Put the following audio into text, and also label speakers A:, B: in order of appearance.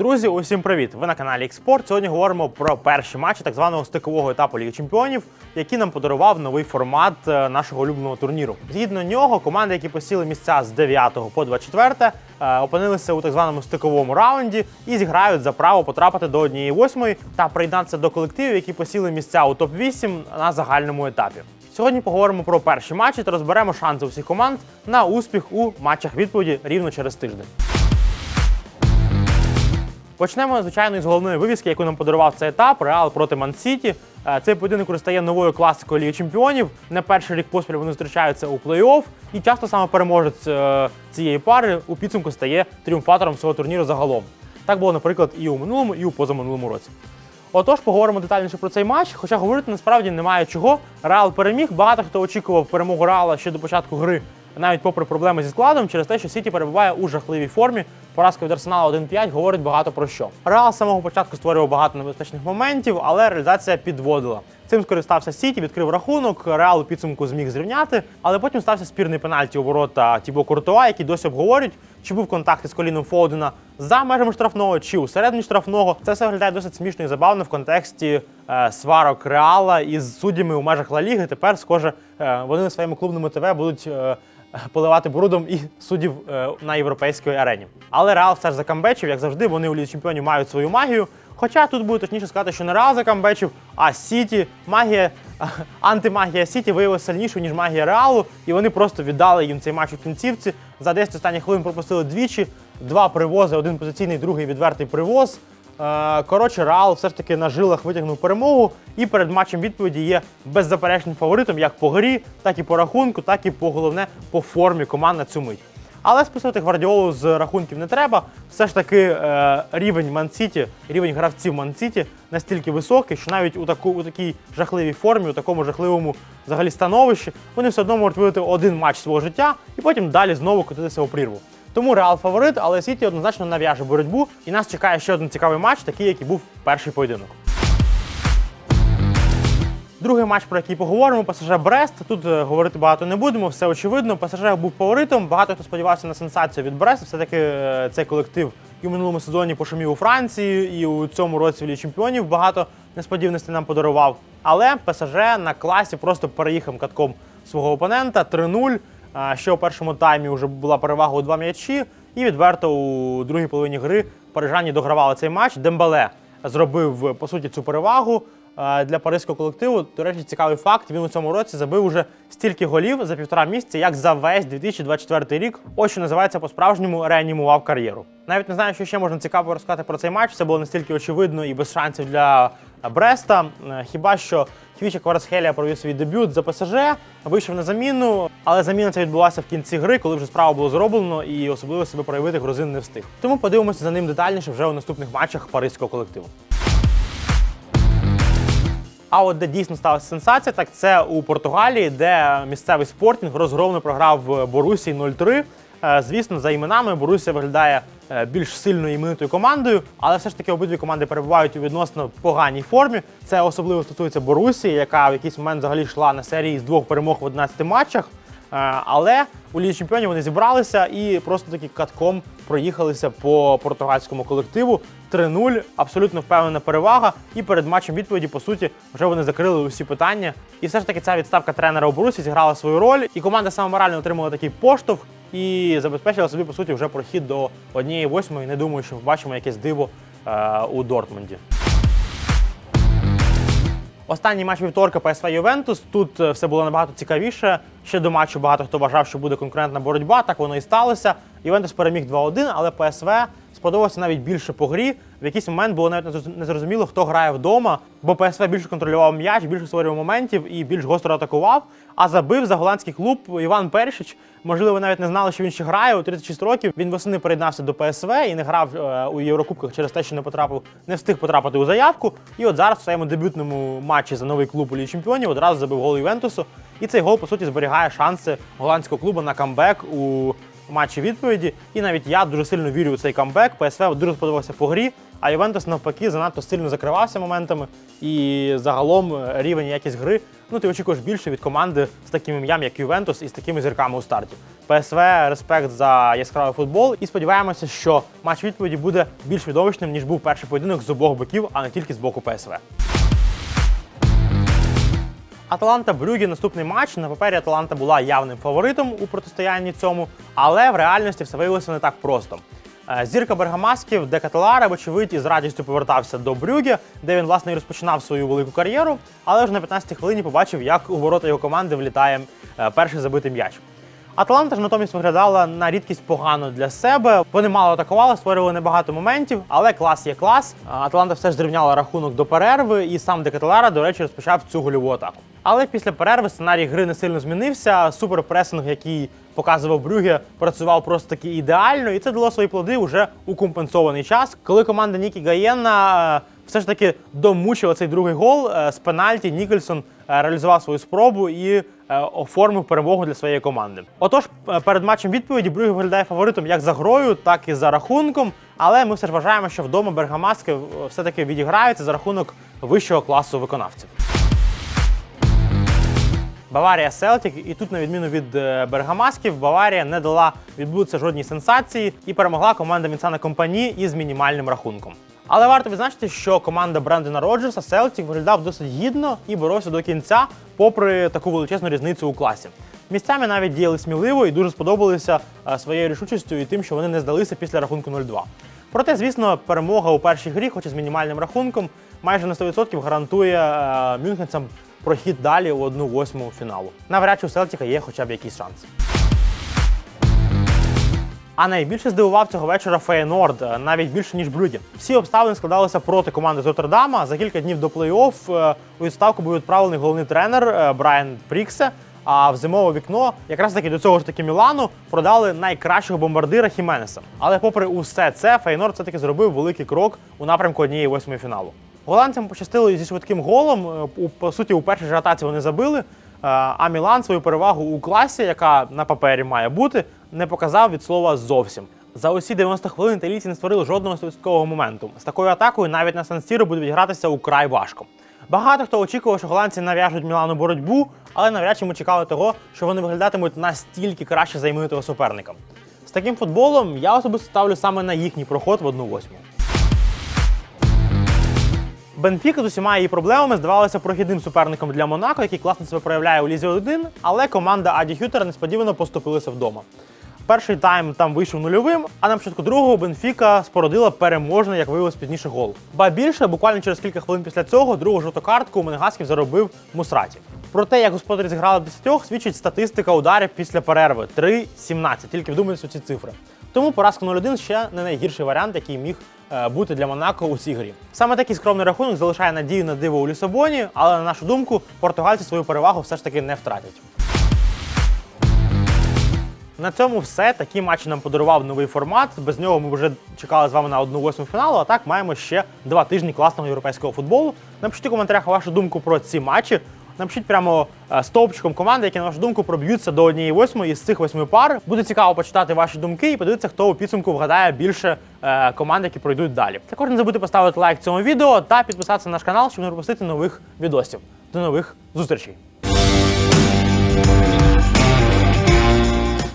A: Друзі, усім привіт! Ви на каналі Експорт. Сьогодні говоримо про перші матчі так званого стикового етапу Ліги Чемпіонів, який нам подарував новий формат е, нашого улюбленого турніру. Згідно нього, команди, які посіли місця з 9 по 24, е, опинилися у так званому стиковому раунді і зіграють за право потрапити до однієї восьмої та приєднатися до колективів, які посіли місця у топ 8 на загальному етапі. Сьогодні поговоримо про перші матчі та розберемо шанси усіх команд на успіх у матчах відповіді рівно через тиждень. Почнемо, звичайно, із головної вивіски, яку нам подарував цей етап Реал проти Ман-Сіті. Е, Цей поєдинок стає новою класикою Ліги Чемпіонів. Не перший рік поспіль вони зустрічаються у плей-офф, і часто саме переможець е, цієї пари у підсумку стає тріумфатором цього турніру загалом. Так було, наприклад, і у минулому, і у позаминулому році. Отож, поговоримо детальніше про цей матч. Хоча говорити насправді немає чого. Реал переміг. Багато хто очікував перемогу Реала ще до початку гри, навіть попри проблеми зі складом, через те, що Сіті перебуває у жахливій формі. Поразка від Арсенала 1-5 говорить багато про що. Реал з самого початку створював багато небезпечних моментів, але реалізація підводила. Цим скористався Сіті, відкрив рахунок. Реал у підсумку зміг зрівняти, але потім стався спірний пенальті у ворота Тібо Куртуа, який досі обговорюють, чи був контакт із коліном Фоудена за межами штрафного чи у середині штрафного. Це все виглядає досить смішно і забавно в контексті е, сварок Реала із суддями у межах Ла Ліги. Тепер, схоже, е, вони на своєму клубному ТВ будуть. е, Поливати брудом і суддів е, на європейській арені. Але Реал все ж закамбечив, як завжди, вони у Лізі Чемпіонів мають свою магію. Хоча тут буде точніше сказати, що не Реал закамбечив, а Сіті. Магія, антимагія Сіті виявилася сильнішою, ніж магія Реалу, і вони просто віддали їм цей матч у кінцівці. За 10 останніх хвилин пропустили двічі, два привози, один позиційний, другий відвертий привоз. Е, Коротше, Реал все ж таки на жилах витягнув перемогу, і перед матчем відповіді є беззаперечним фаворитом як по грі, так і по рахунку, так і по головне по формі команд на цю мить. Але списувати гвардіолу з рахунків не треба. Все ж таки е, рівень Ман-Сіті, рівень гравців Ман-Сіті настільки високий, що навіть у таку у такій жахливій формі, у такому жахливому взагалі становищі, вони все одно можуть виграти один матч свого життя і потім далі знову котитися у прірву. Тому Реал фаворит, але Сіті однозначно нав'яже боротьбу, і нас чекає ще один цікавий матч, такий, який був перший поєдинок. Другий матч, про який поговоримо, ПСЖ Брест. Тут е, говорити багато не будемо, все очевидно. ПСЖ був фаворитом. Багато хто сподівався на сенсацію від Бреста. Все-таки е, цей колектив і у минулому сезоні пошумів у Франції, і у цьому році в Лігі Чемпіонів багато несподіваностей нам подарував. Але ПСЖ на класі просто переїхав катком свого опонента 3-0. Ще у першому таймі вже була перевага у два м'ячі, і відверто у другій половині гри парижані догравали цей матч. Дембале зробив по суті цю перевагу для паризького колективу. До речі, цікавий факт. Він у цьому році забив уже стільки голів за півтора місяця, як за весь 2024 рік. Ось що називається по-справжньому реанімував кар'єру. Навіть не знаю, що ще можна цікаво розказати про цей матч. Все було настільки очевидно і без шансів для Бреста. Е, Хіба що Хвіча Кварцхелія провів свій дебют за ПСЖ, вийшов на заміну, але заміна ця відбулася в кінці гри, коли вже справа було зроблено, і особливо себе проявити грузин не встиг. Тому подивимося за ним детальніше вже у наступних матчах паризького колективу. А от де дійсно сталася сенсація, так це у Португалії, де місцевий спортінг розгромно програв Борусі 0-3. Е, Звісно, за іменами Борусія виглядає е, більш сильною іменитою командою, але все ж таки обидві команди перебувають у відносно поганій формі. Це особливо стосується Борусії, яка в якийсь момент взагалі йшла на серії з двох перемог в 11 матчах. Е, Але у Лігі Чемпіонів вони зібралися і просто таки катком проїхалися по португальському колективу. 3-0, абсолютно впевнена перевага. І перед матчем відповіді, по суті, вже вони закрили усі питання. І все ж таки ця відставка тренера у Борусі зіграла свою роль. І команда саме морально отримала такий поштовх і забезпечила собі, по суті, вже прохід до однієї восьмої. Не думаю, що побачимо якесь диво е, у Дортмунді. Останній матч вівторка ПСВ Ювентус. Тут е, все було набагато цікавіше. Ще до матчу багато хто вважав, що буде конкурентна боротьба. Так воно і сталося. Ювентус переміг 2-1, але ПСВ сподобався навіть більше по грі. В якийсь момент було навіть незрозуміло, хто грає вдома, бо ПСВ більше контролював м'яч, більше створював моментів і більш гостро атакував. А забив за голландський клуб Іван Першич. Можливо, ви навіть не знали, що він ще грає у 36 років. Він восени приєднався до ПСВ і не грав е, у Єврокубках через те, що не потрапив, не встиг потрапити у заявку. І от зараз в своєму дебютному матчі за новий клуб у Лігі Чемпіонів одразу забив гол Ювентусу. І цей гол, по суті, зберігає шанси голландського клубу на камбек у матчі відповіді. І навіть я дуже сильно вірю у цей камбек. ПСВ дуже сподобався по грі, а Ювентус навпаки занадто сильно закривався моментами. І загалом е, рівень і якість гри. Ну ти очікуєш більше від команди з таким ім'ям, як Ювентус, і з такими зірками у старті. ПСВ, респект за яскравий футбол. І сподіваємося, що матч відповіді буде більш відомочним, ніж був перший поєдинок з обох боків, а не тільки з боку ПСВ. Аталанта Брюгі наступний матч. На папері Аталанта була явним фаворитом у протистоянні цьому, але в реальності все виявилося не так просто. Е, Зірка Бергамасків де Каталара, вочевидь, із радістю повертався до Брюге, де він власне і розпочинав свою велику кар'єру. Але вже на 15-й хвилині побачив, як у ворота його команди влітає е, перший забитий м'яч. Атланта ж натомість виглядала на рідкість погано для себе. Вони мало атакували, створювали небагато моментів, але клас є клас. Атланта все ж зрівняла рахунок до перерви, і сам Декателара, до речі, розпочав цю гольову атаку. Але після перерви сценарій гри не сильно змінився. Суперпресинг, який показував Брюге, працював просто таки ідеально, і це дало свої плоди вже у компенсований час, коли команда Нікі Гаєна все ж таки домучила цей другий гол е, з пенальті. Нікольсон е, реалізував свою спробу і е, оформив перемогу для своєї команди. Отож, перед матчем відповіді Брюге виглядає фаворитом як за грою, так і за рахунком. Але ми все ж вважаємо, що вдома Бергамаски е, все-таки відіграються за рахунок вищого класу виконавців. Баварія Селтік, і тут, на відміну від Бергамасків, Баварія не дала відбутися жодній сенсації і перемогла команда Мінсана Компані із мінімальним рахунком. Але варто відзначити, що команда Брендена Роджерса Селтік виглядав досить гідно і боровся до кінця, попри таку величезну різницю у класі. Місцями навіть діяли сміливо і дуже сподобалися е, своєю рішучістю і тим, що вони не здалися після рахунку 0-2. Проте, звісно, перемога у першій грі, хоч і з мінімальним рахунком, майже на 100% гарантує е, мюнхенцям прохід далі у 1-8 фіналу. Навряд чи у Селтіка є хоча б якийсь шанс. А найбільше здивував цього вечора Фейнорд, е, навіть більше ніж Брюді. Всі обставини складалися проти команди з Роттердама. За кілька днів до плей-офф е, у відставку був відправлений головний тренер е, Брайан Пріксе. А в зимове вікно, якраз таки до цього ж таки Мілану, продали найкращого бомбардира Хіменеса. Але попри усе це, Фейнорд все таки зробив великий крок у напрямку однієї восьмої фіналу. Голландцям пощастило зі швидким голом. У- По суті, у першій ж атаці вони забили. А Мілан свою перевагу у класі, яка на папері має бути, не показав від слова зовсім. За усі 90 хвилин італійці не створили жодного 100% моменту. З такою атакою навіть на Сан-Сіро буде відгратися украй важко. Багато хто очікував, що голландці нав'яжуть Мілану боротьбу, але навряд чи ми чекали того, що вони виглядатимуть настільки краще за іменитого суперника. З таким футболом я особисто ставлю саме на їхній проход в 1-8. Бенфіка з усіма її проблемами здавалося прохідним суперником для Монако, який класно себе проявляє у Лізі 1, але команда Аді Хютера несподівано поступилася вдома. Перший тайм там вийшов нульовим, а на початку другого Бенфіка спородила переможний, як виявилось пізніше, гол. Ба більше, буквально через кілька хвилин після цього другу жовту картку Менегасків заробив Мусраті. Про те, як господарі зіграли в 10, свідчить статистика ударів після перерви 3-17. Тільки вдумайтесь у ці цифри. Тому поразка 0-1 ще не найгірший варіант, який міг е, бути для Монако у цій грі. Саме такий скромний рахунок залишає надію на диво у Лісабоні, але на нашу думку, португальці свою перевагу все ж таки не втратять. На цьому все. Такі матчі нам подарував новий формат. Без нього ми вже чекали з вами на 1-8 фіналу. А так маємо ще два тижні класного європейського футболу. Напишіть у коментарях вашу думку про ці матчі. Напишіть прямо е, стовпчиком команди, які на вашу думку проб'ються до однієї восьмої із цих восьми пар. Буде цікаво почитати ваші думки і подивитися, хто у підсумку вгадає більше е, команд, які пройдуть далі. Також не забудьте поставити лайк цьому відео та підписатися на наш канал, щоб не пропустити нових відосів. До нових зустрічей!